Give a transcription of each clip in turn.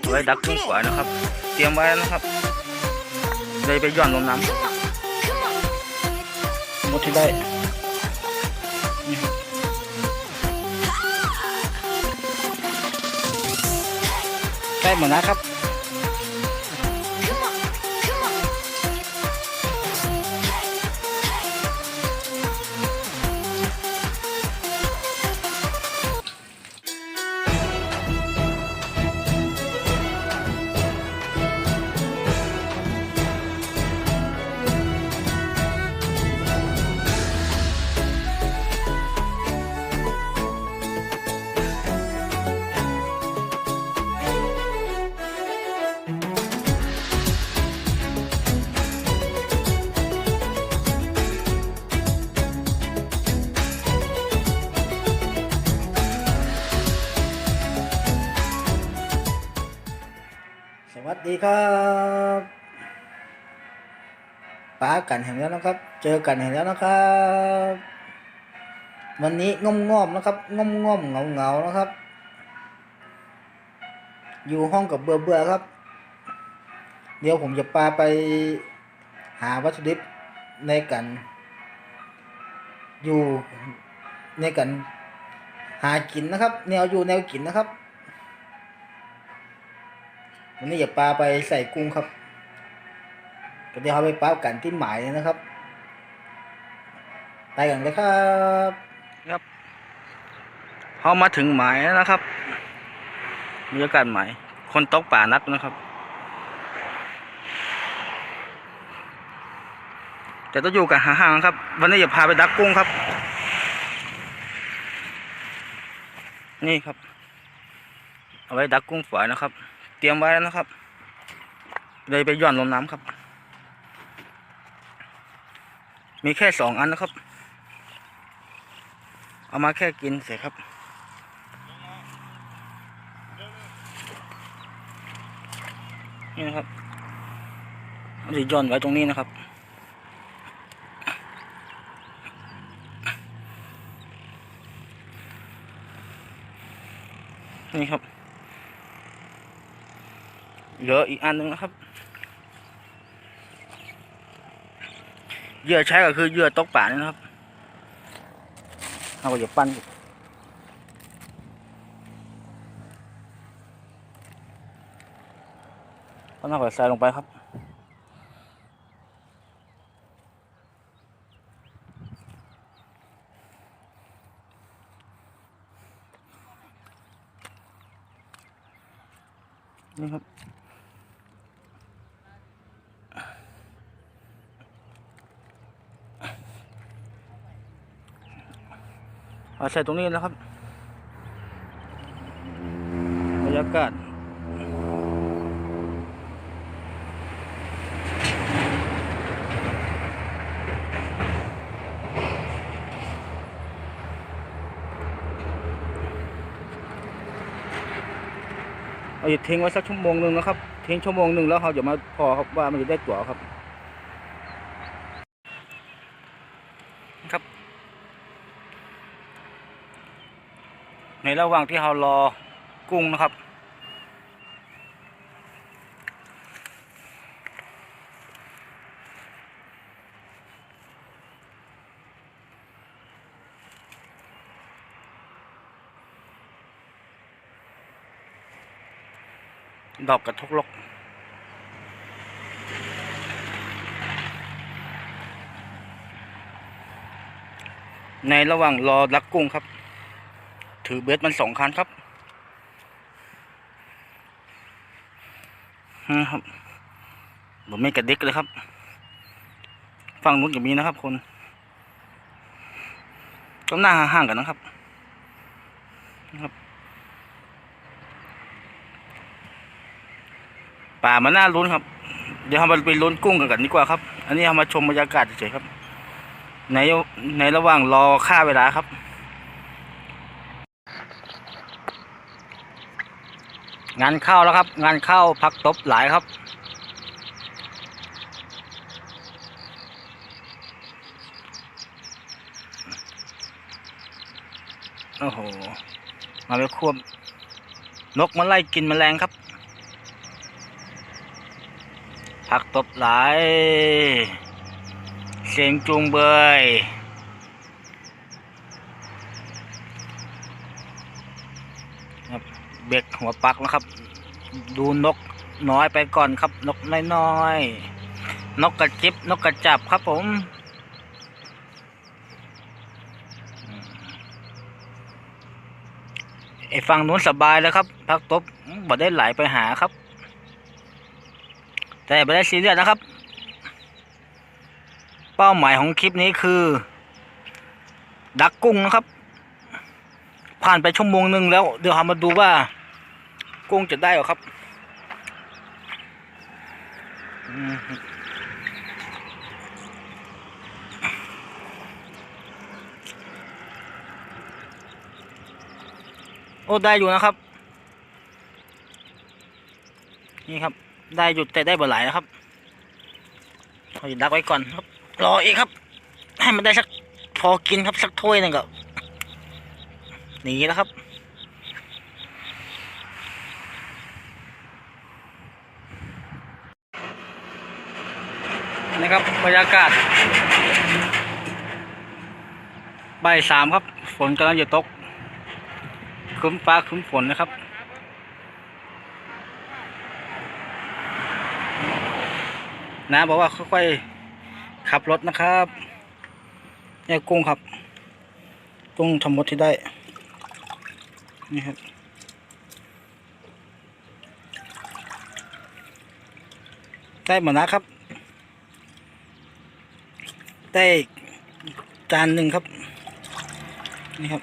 เอาไว้ดักกุ้งฝอยนะครับ เตรียมไว้แล้วนะครับ เลยไปหย่อนลงน้ำหมดที่ได้นี่ครับได้หมดนะครับ ดีครับป้ากันแห่งแล้วนะครับ เจอกันแห่งแล้วนะครับ วันนี้ง่อมง่อมๆนะครับง่อมง่อมเงาเงานะครับ อยู่ห้องกับเบื่อเบื่อครับ เดี๋ยวผมจะปาไปหาวัตถุดิบในกันอยู่ในกันหากินนะครับ แนวอยู่แนวกินนะครับ วันนี้อย่าปลาไปใส่กุ้งครับก็เดี๋ยวเอาไปปลากันที่หมายนะครับ ไปกันเลยครับครับเขามาถึงหมายแล้วนะครับบรรยากาศหมายคนตกป่านักนะครับ แต่ต้องอยู่กันห่างๆครับ วันนี้อย่าพาไปดักกุ้งครับ นี่ครับ เอาไว้ดักกุ้งฝอยนะครับ เตรียมไว้แล้วนะครับ เลยไปย่อนลงน้ำครับ มีแค่สองอันนะครับ เอามาแค่กินเสร็จครับนี่นะครับมันจะย่อนไว้ตรงนี้นะครับ นี่ครับ เหลืออีกอันหนึ่งนะครับเยื่อใช้ก็คือเยื่อตกป่านี่นะครับเราก็จะปั้นปั้นเอาก็ใส่ลงไปครับนี่ครับ เอา ใส่ตรงนี้นะครับบรรยากาศเอาอย่าทิ้งไว้สักชั่วโมงหนึ่งนะครับทิ้งชั่วโมงหนึ่งแล้วเราจะมาพอครับว่ามันจะได้ตั๋วครับ ระหว่างที่เรารอกุ้งนะครับ ดอกกระทกลกในระหว่างรอลักกุ้งครับ ถือเบสมันสองคันครับนะครับผมไม่กระดิกเลยครับ ฝั่งนู้นก็มีนะครับ คนก็หน้าห่างๆกันนะครับนะครับป่ามันน่าลุ้นครับ เดี๋ยวเรามาไปลุ้นกุ้งกันกันดีกว่าครับ อันนี้เรามาชมบรรยากาศเฉยๆครับ ในในระหว่างรอค่าเวลาครับ งานเข้าแล้วครับ งานเข้าพักตบหลายครับ โอ้โห มาไปควบนกมาไล่กินมแมลงครับ พักตบหลาย เสียงจุงเบย หัวปักนะครับ ดูนกน้อยไปก่อนครับ นกน้อยๆนกกระจิบนกกระจับครับผมไอ้ฝั่งนู้นสบายแล้วครับพักตบบ่ได้ไหลไปหาครับ แต่ไม่ได้ซีเรียสนะครับ เป้าหมายของคลิปนี้คือ ดักกุ้งนะครับ ผ่านไปชั่วโมงหนึ่งแล้ว เดี๋ยวเรามาดูว่า กุ้งจะได้หรอครับโอ้ได้อยู่นะครับ นี่ครับ ได้หยุดแต่ได้บ่หลายนะครับเราจะดักไว้ก่อนครับ รออีกครับ ให้มันได้สักพอกินครับสักถ้วยหนึ่งก็หนีแล้วครับ ครับบรรยากาศใบสามครับ ฝนกำลังจะตกครึ้มฟ้าครึ้มฝนนะครับ นะบอกว่าค่อยๆขับรถนะครับเนี่ยกุ้งครับ กุ้งทำหมดที่ได้ นี่ครับได้หมดนะครับ ได้จานหนึ่งครับ นี่ครับ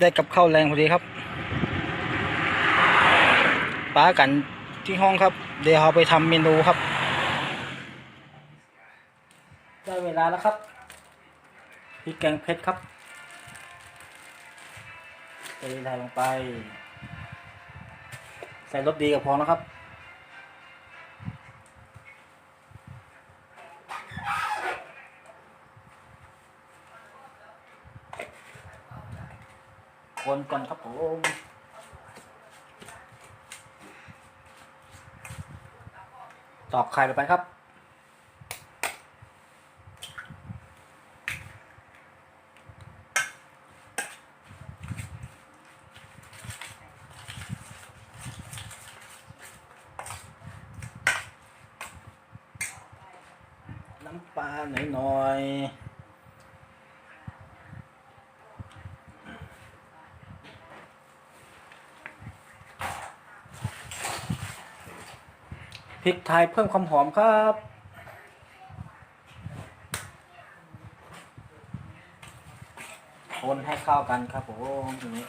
ได้กับข้าวแรงพอดีครับป้ากันที่ห้องครับ เดี๋ยวเราไปทำเมนูครับ ได้เวลาแล้วครับ ริกแกงเผ็ดครับใส่ไทยลงไป ใส่รสดีกับพอนะครับ คนก่อนครับผมตอกไข่ลงไปครับ ปลาหน่อยหน่อยพริกไทยเพิ่มความหอมครับคนให้เข้ากันครับผมทีนี้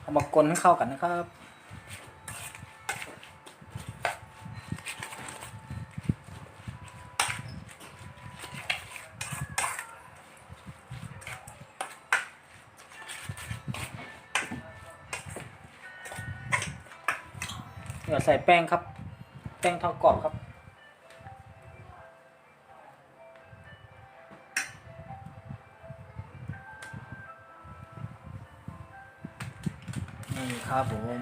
เอามากลให้เข้ากันนะครับ เดี๋ยวใส่แป้งครับ แป้งทอดกรอบครับ นี่ครับผม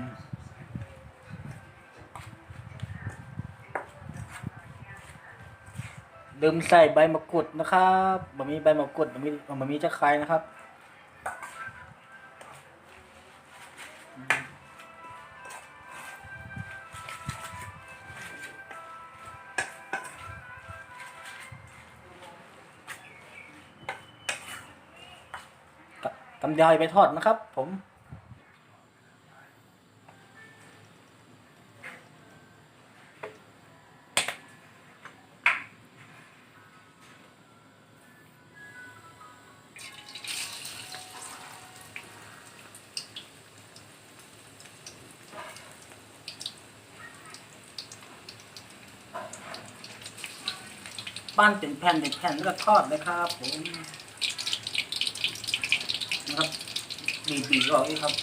ลืมใส่ใบมะกรูดนะครับบะมีใบมะกรูดบะมีบะมีจะคายนะครับำยายไปทอดนะครับ ผมบ้นเป็นแผ่นเป็นแผ่นแล้วก็ทอดเลยครับผม นะครับ บีปีกออกนี่ครับ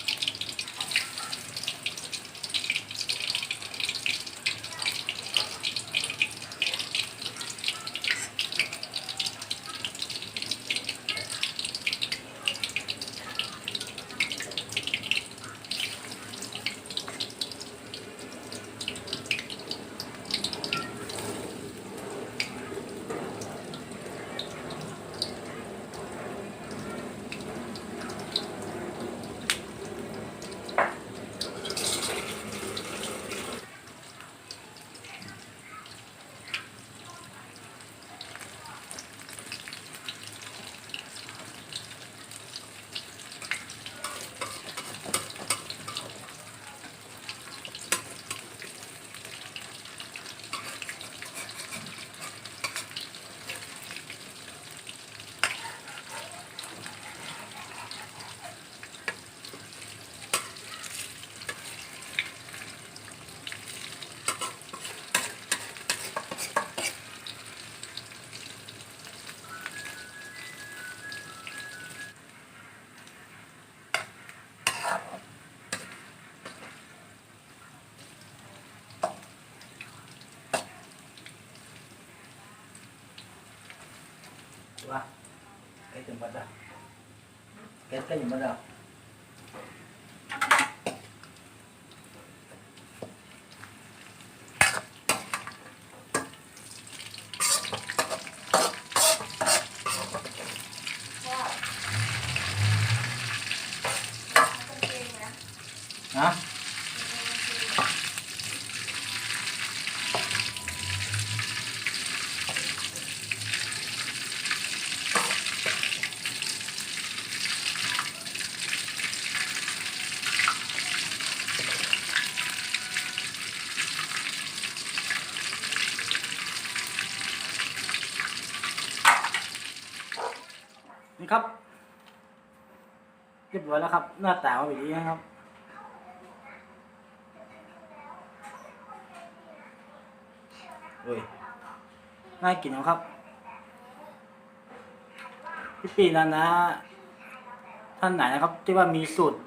น ว่า ใกล้ถึงบัดแล้วใกล้ใกล้ถึงบัดแล้ว ว่า นะ นี่ครับ เรียบร้อยแล้วครับ หน้าตาเป็นแบบนี้นะครับเฮ้ยน่ากินนะครับ พี่ปีนั้นนะ ท่านไหนนะครับ ที่ว่ามีสูตร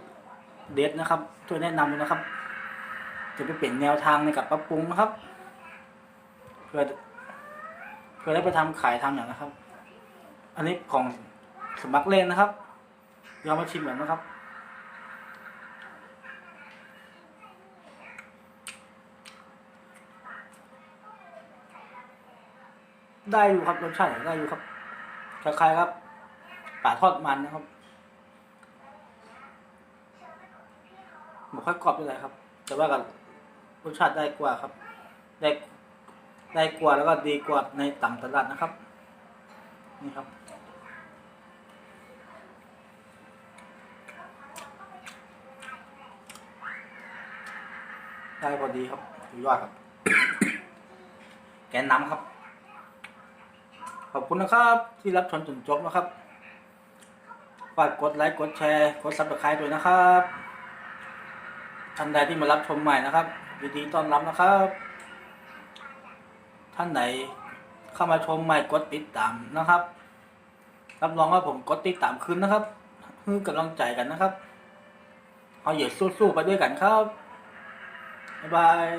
เด็ดนะครับ ช่วยแนะนำด้วยนะครับ จะไปเปลี่ยนแนวทางในการปรับปรุงนะครับ เพื่อเพื่อได้ไปทำขายทำอย่างนะครับ อันนี้ของสมัครเล่นนะครับ เดี๋ยวเอามาชิมกันนะครับ ได้อยู่ครับรสชาติได้อยู่ครับคล้ายๆครับป่าทอดมันนะครับหมูค่อยกรอบเท่าไหร่ครับ แต่ว่ากับรสชาติได้กว่าครับ ได้ได้กว่าแล้วก็ดีกว่าในต่ำตลาดนะครับ นี่ครับ ได้พอดีครับสุดยอดครับ แกนนำครับ ขอบคุณนะครับ ที่รับชมจนจบนะครับฝากกดไลค์กดแชร์กดซับสไครต์ด้วยนะครับท่านใดที่มารับชมใหม่นะครับยินดีต้อนรับนะครับ ท่านไหนเข้ามาชมใหม่กดติดตามนะครับ รับรองว่าผมกดติดตามคืนนะครับเพื่อกำลังใจกันนะครับ เอาอย่าสู้ๆไปด้วยกันครับ บ๊ายบาย